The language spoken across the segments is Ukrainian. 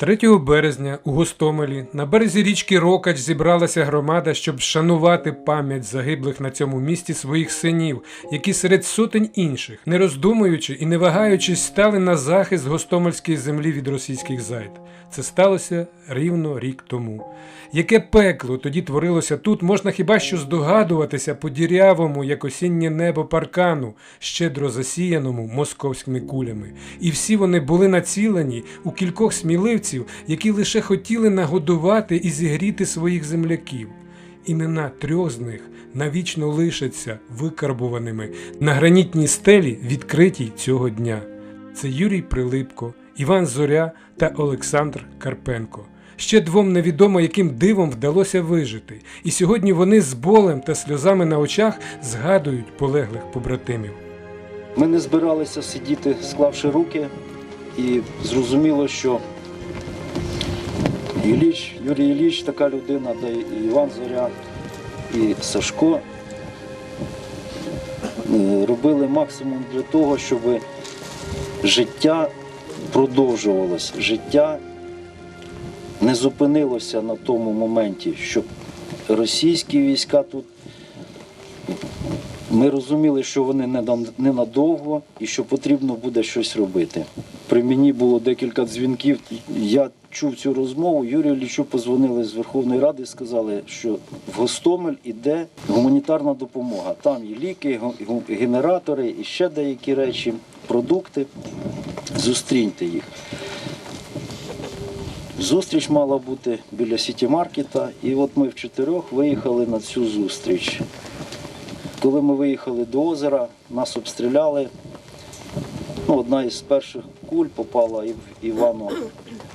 3 березня у Гостомелі на березі річки Рокач зібралася громада, щоб вшанувати пам'ять загиблих на цьому місті своїх синів, які серед сотень інших, не роздумуючи і не вагаючись, стали на захист гостомельської землі від російських зайд. Це сталося рівно рік тому. Яке пекло тоді творилося тут, можна хіба що здогадуватися по дірявому, як осіннє небо паркану, щедро засіяному московськими кулями. І всі вони були націлені у кількох сміливців, які лише хотіли нагодувати і зігріти своїх земляків. Імена трьох з них навічно лишаться викарбуваними на гранітній стелі, відкритій цього дня. Це Юрій Прилипко, Іван Зоря та Олександр Карпенко. Ще двом невідомо, яким дивом вдалося вижити, і сьогодні вони з болем та сльозами на очах згадують полеглих побратимів. Ми не збиралися сидіти, склавши руки, і зрозуміло, що Ілліч, Юрій Ілліч така людина, де і Іван Зоря, і Сашко е, робили максимум для того, щоб життя продовжувалось, життя не зупинилося на тому моменті, щоб російські війська тут ми розуміли, що вони ненадовго і що потрібно буде щось робити. При мені було декілька дзвінків. Я чув цю розмову. Юрію Лічу позвонили з Верховної Ради і сказали, що в Гостомель іде гуманітарна допомога. Там і ліки, ге- генератори, і ще деякі речі, продукти. Зустріньте їх. Зустріч мала бути біля сіті-маркета, і от ми в чотирьох виїхали на цю зустріч. Коли ми виїхали до озера, нас обстріляли. Ну, одна із перших куль попала в Івану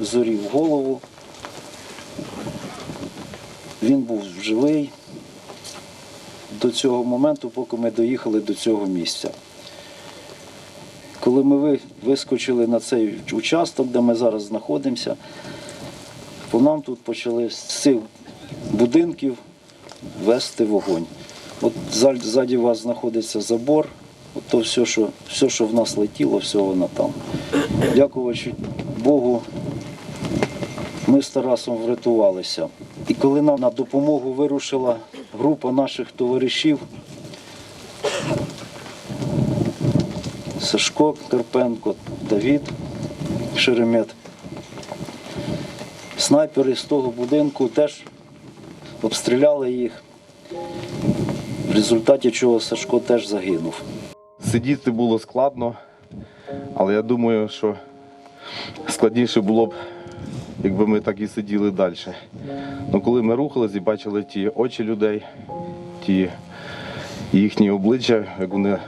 зорі в голову. Він був живий до цього моменту, поки ми доїхали до цього місця. Коли ми вискочили на цей участок, де ми зараз знаходимося, по нам тут почали з цих будинків вести вогонь. От ззаді вас знаходиться забор, то все, що, все, що в нас летіло, все воно там. Дякуючи Богу, ми з Тарасом врятувалися. І коли нам на допомогу вирушила група наших товаришів, Сашко Карпенко, Давід Шеремет, снайпери з того будинку теж обстріляли їх в результаті чого Сашко теж загинув. Сидіти було складно, але я думаю, що складніше було б, якби ми так і сиділи далі. Ну, коли ми рухались і бачили ті очі людей, ті їхні обличчя, як вони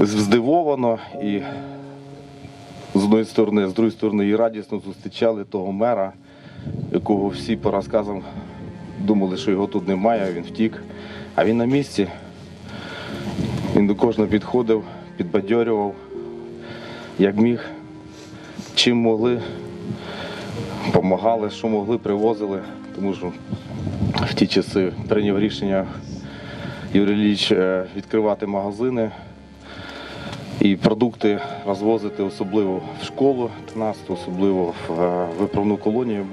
здивовано і з одної сторони, з другої сторони і радісно зустрічали того мера, якого всі по розказам думали, що його тут немає, він втік. А він на місці. Він до кожного підходив, підбадьорював, як міг, чим могли, допомагали, що могли, привозили. Тому що в ті часи прийняв рішення Юрій Ілліч е, відкривати магазини і продукти розвозити особливо в школу 13, особливо в е, виправну колонію,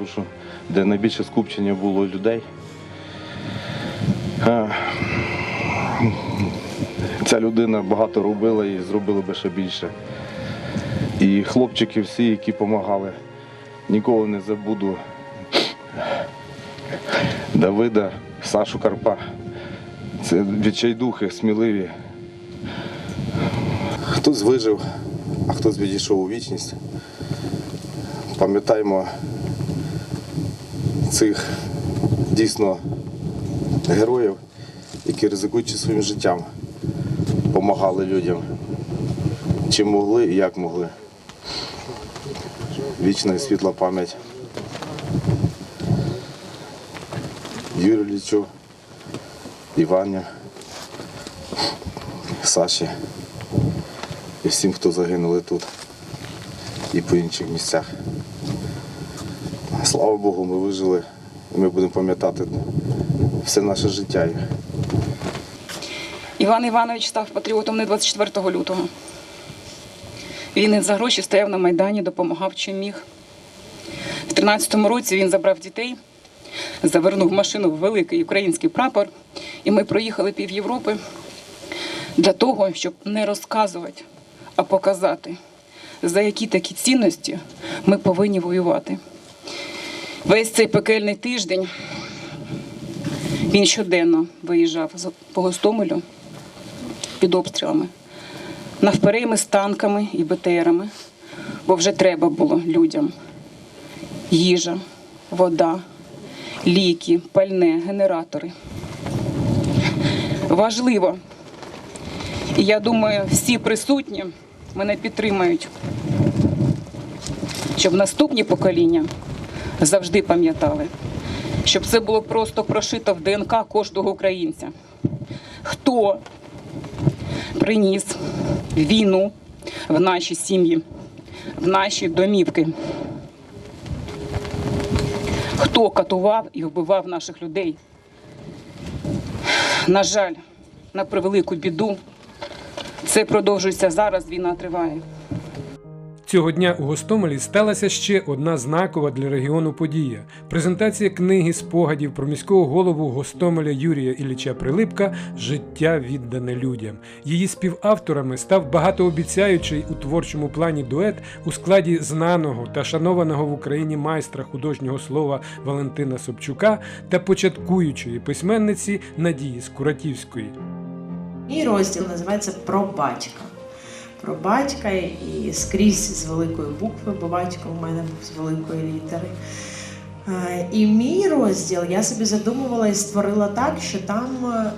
де найбільше скупчення було людей. Ця людина багато робила і зробила би ще більше. І хлопчики всі, які допомагали, ніколи не забуду Давида, Сашу Карпа. Це відчайдухи, сміливі. Хтось вижив, а хтось відійшов у вічність. Пам'ятаємо цих дійсно героїв, які ризикуючи своїм життям допомагали людям. Чим могли і як могли. Вічна і світла пам'ять. Юрію Лічу, Івані, Саші і всім, хто загинули тут і по інших місцях. Слава Богу, ми вижили і ми будемо пам'ятати все наше життя. Іван Іванович став патріотом не 24 лютого. Він за гроші стояв на Майдані, допомагав чим міг. 13-му році він забрав дітей, завернув машину в великий український прапор, і ми проїхали пів Європи для того, щоб не розказувати, а показати, за які такі цінності ми повинні воювати. Весь цей пекельний тиждень він щоденно виїжджав по Гостомелю під обстрілами, навперейми з танками і БТРами, бо вже треба було людям їжа, вода, ліки, пальне, генератори. Важливо. І я думаю, всі присутні мене підтримають, щоб наступні покоління завжди пам'ятали, щоб це було просто прошито в ДНК кожного українця. Хто приніс війну в наші сім'ї, в наші домівки? Хто катував і вбивав наших людей? На жаль, на превелику біду, це продовжується зараз. Війна триває. Цього дня у Гостомелі сталася ще одна знакова для регіону подія презентація книги спогадів про міського голову Гостомеля Юрія Ілліча Прилипка Життя віддане людям. Її співавторами став багатообіцяючий у творчому плані дует у складі знаного та шанованого в Україні майстра художнього слова Валентина Собчука та початкуючої письменниці Надії Скуратівської. Мій розділ називається Про батька. Про батька і скрізь з великої букви, бо батько у мене був з великої літери. Е, І мій розділ я собі задумувала і створила так, що там е,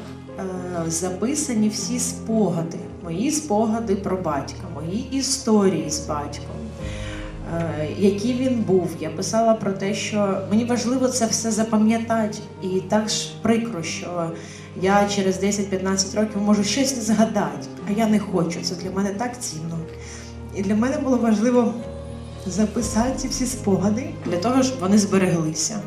записані всі спогади, мої спогади про батька, мої історії з батьком. е, Який він був, я писала про те, що мені важливо це все запам'ятати, і так ж прикро, що я через 10-15 років можу щось не згадати, а я не хочу. Це для мене так цінно. І для мене було важливо записати ці всі спогади для того, щоб вони збереглися.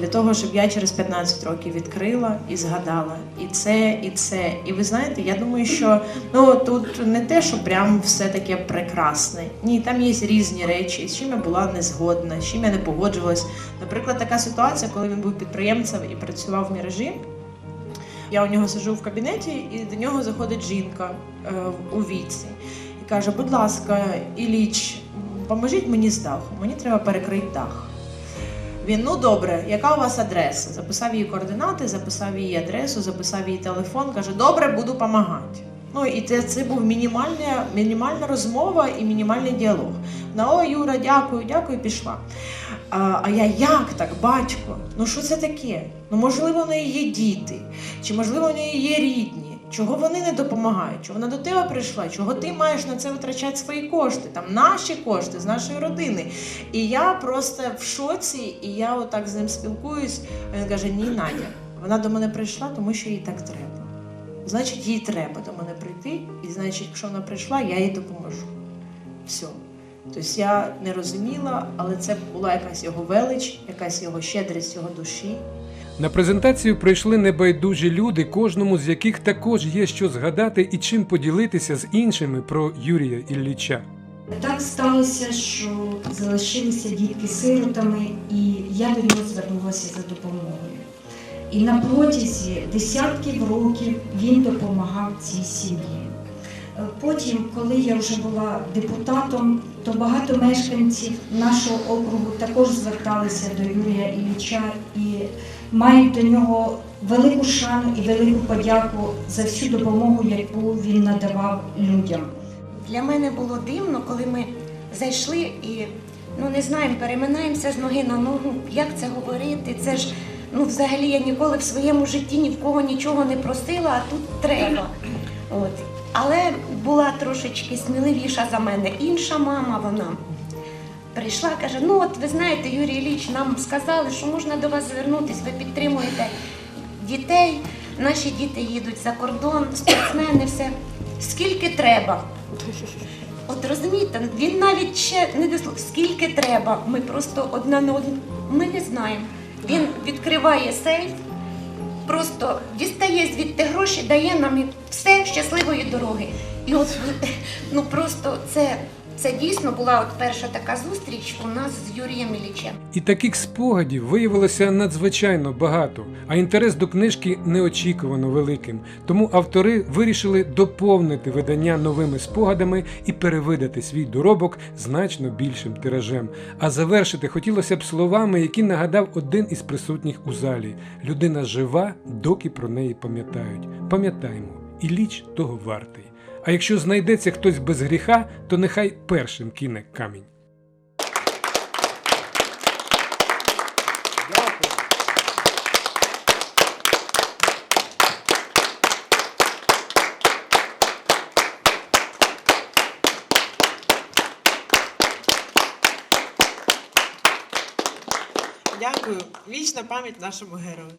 Для того, щоб я через 15 років відкрила і згадала і це, і це. І ви знаєте, я думаю, що ну тут не те, що прям все таке прекрасне. Ні, там є різні речі, з чим я була не згодна, з чим я не погоджувалась. Наприклад, така ситуація, коли він був підприємцем і працював в мережі. Я у нього сиджу в кабінеті, і до нього заходить жінка е, у віці і каже: будь ласка, Іліч, поможіть мені з дахом, мені треба перекрити дах. Він, ну добре, яка у вас адреса? Записав її координати, записав її адресу, записав її телефон, каже, добре, буду допомагати. Ну і це, це був мінімальна, мінімальна розмова і мінімальний діалог. На о, Юра, дякую, дякую, пішла. А, а я як так, батько? Ну що це таке? Ну можливо, в неї є діти, чи можливо в неї є рідні. Чого вони не допомагають? Чого вона до тебе прийшла? Чого ти маєш на це витрачати свої кошти? Там наші кошти з нашої родини. І я просто в шоці, і я отак з ним спілкуюсь. А Він каже: Ні, Надя, вона до мене прийшла, тому що їй так треба. Значить, їй треба до мене прийти, і значить, якщо вона прийшла, я їй допоможу. Все. Тобто я не розуміла, але це була якась його велич, якась його щедрість його душі. На презентацію прийшли небайдужі люди, кожному з яких також є що згадати і чим поділитися з іншими про Юрія Ілліча. Так сталося, що залишилися дітки сиротами, і я до нього звернулася за допомогою. І на протязі десятків років він допомагав цій сім'ї. Потім, коли я вже була депутатом, то багато мешканців нашого округу також зверталися до Юрія Ілліча і мають до нього велику шану і велику подяку за всю допомогу, яку він надавав людям. Для мене було дивно, коли ми зайшли і ну не знаємо, переминаємося з ноги на ногу. Як це говорити? Це ж ну взагалі я ніколи в своєму житті ні в кого нічого не просила, а тут треба. От. Але була трошечки сміливіша за мене інша мама, вона прийшла, каже: ну от ви знаєте, Юрій Ілліч, нам сказали, що можна до вас звернутися, ви підтримуєте дітей. Наші діти їдуть за кордон, спортсмени, все. Скільки треба? От розумієте, він навіть ще не дослухав, скільки треба. Ми просто одна на одну. Ми не знаємо. Він відкриває сейф, просто дістає звідти гроші, дає нам все щасливої дороги. І от ну просто це це дійсно була от перша така зустріч у нас з Юрієм Іллічем. І таких спогадів виявилося надзвичайно багато, а інтерес до книжки неочікувано великим. Тому автори вирішили доповнити видання новими спогадами і перевидати свій доробок значно більшим тиражем. А завершити хотілося б словами, які нагадав один із присутніх у залі: людина жива, доки про неї пам'ятають. Пам'ятаємо, і ліч того вартий. А якщо знайдеться хтось без гріха, то нехай першим кине камінь. Дякую. Вічна пам'ять нашому герою.